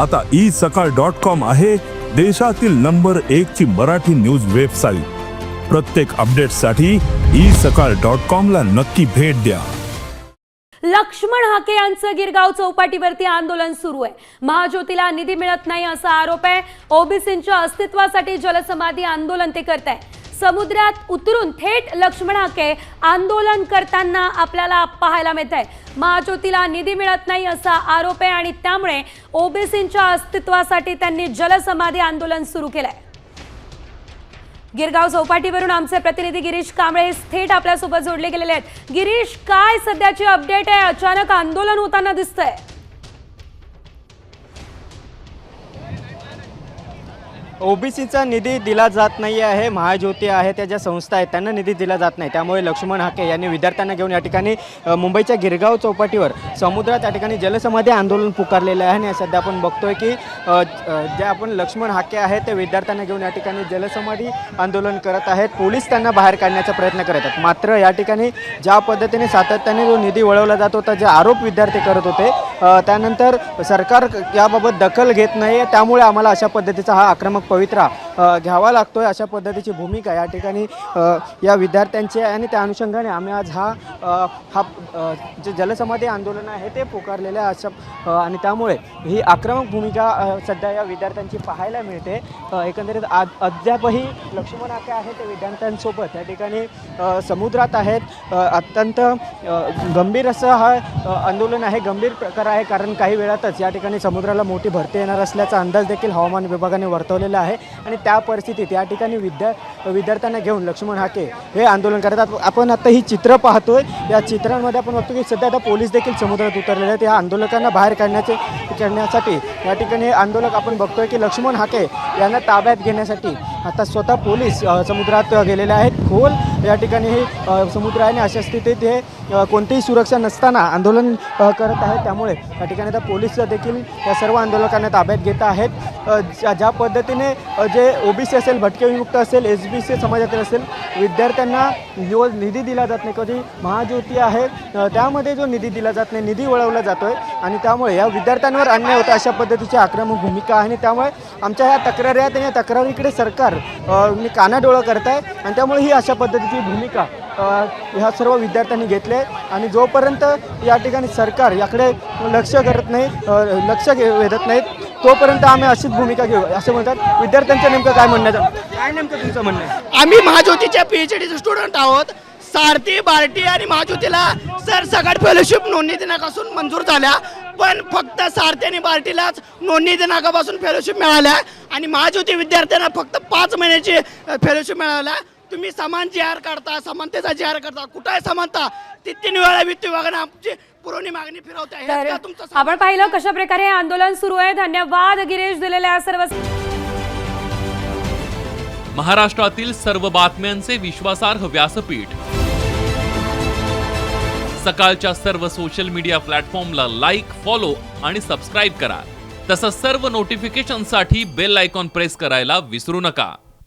आता ई सकाळ dot com आहे देशातील नंबर एक ची मराठी न्यूज वेबसाईट. प्रत्येक अपडेटसाठी ई सकाळ डॉट कॉम ला नक्की भेट द्या. लक्ष्मण हाके यांचं गिरगाव चौपाटीवरती आंदोलन सुरू आहे. महाज्योतीला निधी मिळत नाही असा आरोप आहे. ओबीसींच्या अस्तित्वासाठी जलसमाधी आंदोलन ते करत आहे समुद्रात उतरून थेट लक्ष्मणाके आंदोलन करताना आपल्याला पाहायला मिळत आहे महाज्योतीला निधी मिळत नाही असा आरोप आहे आणि त्यामुळे ओबीसींच्या अस्तित्वासाठी त्यांनी जलसमाधी आंदोलन सुरू केलंय. गिरगाव चौपाटीवरून आमचे प्रतिनिधी गिरीश कांबळे हे थेट आपल्यासोबत जोडले गेलेले आहेत. गिरीश काय सध्याची अपडेट आहे? अचानक आंदोलन होताना दिसतंय. ओबीसीचा निधी दिला जात नाही आहे महाज्योती आहे त्या ज्या संस्था आहेत त्यांना निधी दिला जात नाही. त्यामुळे लक्ष्मण हाके यांनी विद्यार्थ्यांना घेऊन या ठिकाणी मुंबईच्या गिरगाव चौपाटीवर समुद्रात या ठिकाणी जलसमाधी आंदोलन पुकारलेलं आहे. आणि सध्या आपण बघतोय की जे आपण लक्ष्मण हाके आहेत ते विद्यार्थ्यांना घेऊन या ठिकाणी जलसमाधी आंदोलन करत आहेत. पोलीस त्यांना बाहेर काढण्याचा प्रयत्न करत आहेत. मात्र या ठिकाणी ज्या पद्धतीने सातत्याने जो निधी वळवला जात होता जे आरोप विद्यार्थी करत होते त्यानंतर सरकार याबाबत दखल घेत नाही त्यामुळे आम्हाला अशा पद्धतीचा हा आक्रमक पवित्रा घ्यावा लागतो आहे अशा पद्धतीची भूमिका या ठिकाणी या विद्यार्थ्यांची आहे आणि त्या अनुषंगाने आम्ही आज हा हा जे जलसमाधी आंदोलन आहे ते पुकारलेलं आहे. अशा आणि त्यामुळे ही आक्रमक भूमिका सध्या या विद्यार्थ्यांची पाहायला मिळते. एकंदरीत आज अद्यापही लक्ष्मण आके आहे ते विद्यार्थ्यांसोबत. या ठिकाणी समुद्रात आहेत. अत्यंत गंभीर असं हा आंदोलन आहे. गंभीर प्रकार आहे कारण काही वेळातच या ठिकाणी समुद्राला मोठी भरती येणार असल्याचा अंदाज देखील हवामान विभागाने वर्तवलेला आहे. आणि त्या परिस्थितीत या ठिकाणी विद्या विद्यार्थ्यांना घेऊन लक्ष्मण हाके हे आंदोलन करतात. आपण आता ही चित्र पाहतोय. या चित्रांमध्ये आपण बघतो की सध्या आता पोलीस देखील समुद्रात उतरलेले आहेत. या आंदोलकांना बाहेर काढण्याचे करण्यासाठी या ठिकाणी हे आंदोलक आपण बघतोय की लक्ष्मण हाके यांना ताब्यात घेण्यासाठी आता स्वतः पोलीस समुद्रात गेलेले आहेत. खोल या ठिकाणी हे समुद्र आहे आणि अशा स्थितीत हे कोणतीही सुरक्षा नसताना आंदोलन करत आहेत. त्यामुळे या ठिकाणी आता पोलीस देखील या सर्व आंदोलकांना ताब्यात घेत आहेत. ज्या ज्या पद्धतीने जे ओबीसी असेल भटके विमुक्त असेल एस बी सी समाजातील असेल विद्यार्थ्यांना जो निधी दिला जात नाही. कधी महाज्योती आहे त्यामध्ये जो निधी दिला जात नाही निधी वळवला जातो आहे आणि त्यामुळे या विद्यार्थ्यांवर अन्याय होतं अशा पद्धतीची आक्रमक भूमिका आहे आणि त्यामुळे आमच्या ह्या तक्रारी आहेत आणि या तक्रारीकडे सरकार मी कानाडोळं करत आहे आणि त्यामुळे ही अशा पद्धतीची भूमिका ह्या सर्व विद्यार्थ्यांनी घेतले आणि जोपर्यंत या ठिकाणी सरकार याकडे लक्ष करत नाही लक्ष घे- वेधत नाहीत तोपर्यंत आम्ही अशीच भूमिका घेऊ. असं म्हणतात विद्यार्थ्यांचं नेमकं काय म्हणणं आहे? काय नेमकं तुमचं म्हणणं आहे? आम्ही महाज्योतीच्या पीएचडीचे स्टुडंट आहोत. सारथी बार्टी आणि महाज्योतीला सर सगळ्यात फेलोशिप नोंदणी दिनापासून मंजूर झाल्या. पण फक्त सारथी आणि बार्टीलाच नोंदणी दिनांकापासून फेलोशिप मिळाल्या. आणि महाज्योती विद्यार्थ्यांना फक्त पाच महिन्याची फेलोशिप मिळाल्या. तुम्ही समान जी आर काढता समानतेचा जी आर करता कुठं आहे समानता? ती तीन वेळा वित्त विभागाने आमची पुरवणी मागणी फिरवते. तुमचं आपण पाहिलं कशा प्रकारे हे आंदोलन सुरू आहे. धन्यवाद गिरीश दिलेल्या सर्व महाराष्ट्रातील सर्व बातम्यांचे विश्वासार्ह व्यासपीठ. सकाळच्या सर्व सोशल मीडिया प्लॅटफॉर्मला लाईक फॉलो आणि सबस्क्राईब करा. तसंच सर्व नोटिफिकेशनसाठी बेल आयकॉन प्रेस करायला विसरू नका.